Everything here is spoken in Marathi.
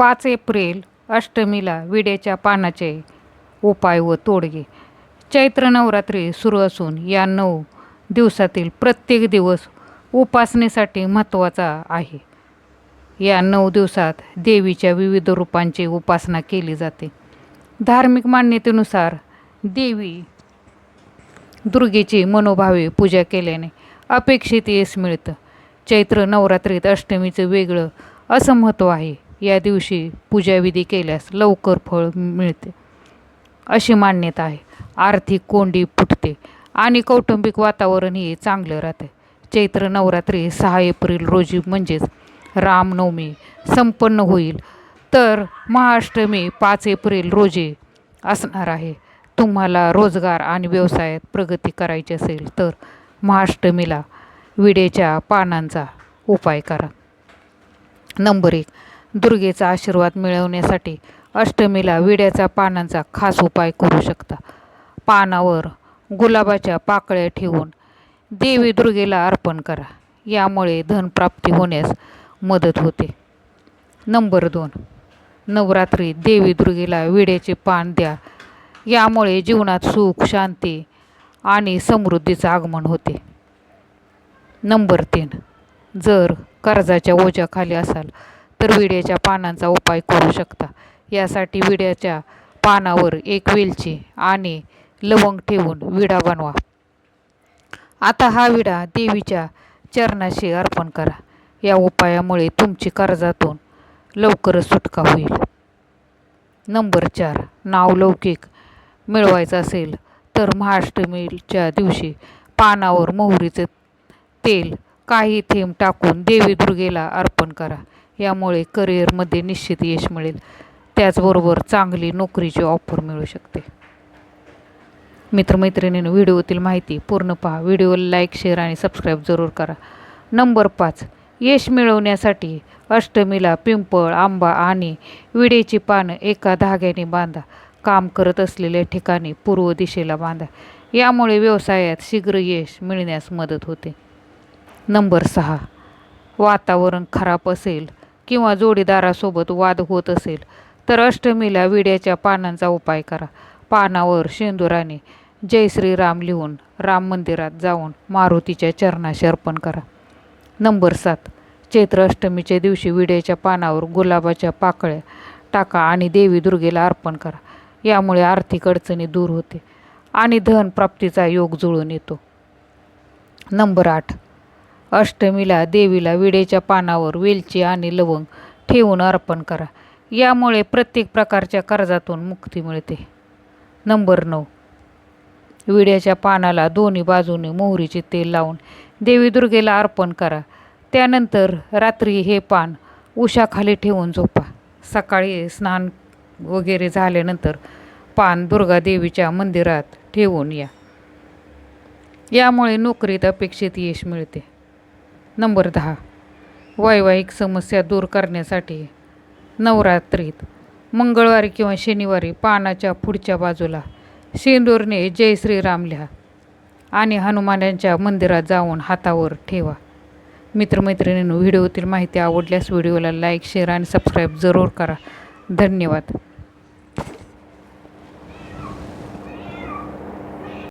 पाच एप्रिल अष्टमीला विड्याच्या पानाचे उपाय व तोडगे. चैत्र नवरात्री सुरू असून या नऊ दिवसातील प्रत्येक दिवस उपासनेसाठी महत्त्वाचा आहे. या नऊ दिवसात देवीच्या विविध रूपांची उपासना केली जाते. धार्मिक मान्यतेनुसार देवी दुर्गेची मनोभावे पूजा केल्याने अपेक्षित यश मिळतं. चैत्र नवरात्रीत अष्टमीचं वेगळं असं महत्त्व आहे. या दिवशी पूजाविधी केल्यास लवकर फळ मिळते. अशी मान्यता आहे. आर्थिक कोंडी फुटते आणि कौटुंबिक वातावरणही चांगलं राहते. चैत्र नवरात्री सहा एप्रिल रोजी म्हणजेच रामनवमी संपन्न होईल. तर महाअष्टमी पाच एप्रिल रोजी असणार आहे. तुम्हाला रोजगार आणि व्यवसायात प्रगती करायची असेल तर महाअष्टमीला विडेच्या पानांचा उपाय करा. नंबर एक दुर्गेचा आशीर्वाद मिळवण्यासाठी अष्टमीला विड्याच्या पानांचा खास उपाय करू शकता. पानावर गुलाबाच्या पाकळ्या ठेवून देवी दुर्गेला अर्पण करा. यामुळे धनप्राप्ती होण्यास मदत होते. नंबर दोन. नवरात्री देवी दुर्गेला विड्याचे पान द्या. यामुळे जीवनात सुख शांती आणि समृद्धीचं आगमन होते. नंबर तीन. जर कर्जाच्या ओझ्याखाली असाल तर विड्याच्या पानांचा उपाय करू शकता. यासाठी विड्याच्या पानावर एक वेलची आणि लवंग ठेवून विडा बनवा. आता हा विडा देवीच्या चरणाशी अर्पण करा. या उपायामुळे तुमची कर्जातून लवकरच सुटका होईल. नंबर चार. नाव लौकिक मिळवायचं असेल तर महाअष्टमीच्या दिवशी पानावर मोहरीचं तेल काही थेंब टाकून देवी दुर्गेला अर्पण करा. यामुळे करिअरमध्ये निश्चित यश मिळेल. त्याचबरोबर चांगली नोकरीची ऑफर मिळू शकते. मित्रमैत्रिणींनो व्हिडिओतील माहिती पूर्ण पहा. व्हिडिओला लाईक शेअर आणि सबस्क्राईब जरूर करा. नंबर पाच. यश मिळवण्यासाठी अष्टमीला पिंपळ आंबा आणि विडेची पानं एका धाग्याने बांधा. काम करत असलेल्या ठिकाणी पूर्व दिशेला बांधा. यामुळे व्यवसायात शीघ्र यश मिळण्यास मदत होते. नंबर सहा. वातावरण खराब असेल किंवा जोडीदारासोबत वाद होत असेल तर अष्टमीला विड्याच्या पानांचा उपाय करा. पानावर शेंदुराने जय श्रीराम लिहून राम मंदिरात जाऊन मारुतीच्या चरणाशी अर्पण करा. नंबर सात. चैत्र अष्टमीच्या दिवशी विड्याच्या पानावर गुलाबाच्या पाकळ्या टाका आणि देवी दुर्गेला अर्पण करा. यामुळे आर्थिक अडचणी दूर होते आणि धन प्राप्तीचा योग जुळून येतो. नंबर आठ. अष्टमीला देवीला विडेच्या पानावर वेलची आणि लवंग ठेवून अर्पण करा. यामुळे प्रत्येक प्रकारच्या कर्जातून मुक्ती मिळते. नंबर नऊ. विड्याच्या पानाला दोन्ही बाजूने मोहरीचे तेल लावून देवी दुर्गेला अर्पण करा. त्यानंतर रात्री हे पान उशाखाली ठेवून झोपा. सकाळी स्नान वगैरे झाल्यानंतर पान दुर्गा देवीच्या मंदिरात ठेवून या. यामुळे नोकरीत अपेक्षित यश मिळते. नंबर दहा. वैवाहिक समस्या दूर करण्यासाठी नवरात्रीत मंगळवारी किंवा शनिवारी पानाच्या पुढच्या बाजूला शेंदूरने जय श्रीराम लिहा आणि हनुमानांच्या मंदिरात जाऊन हातावर ठेवा. मित्रमैत्रिणींनो व्हिडिओतील माहिती आवडल्यास व्हिडिओला लाईक शेअर आणि सबस्क्राईब जरूर करा. धन्यवाद.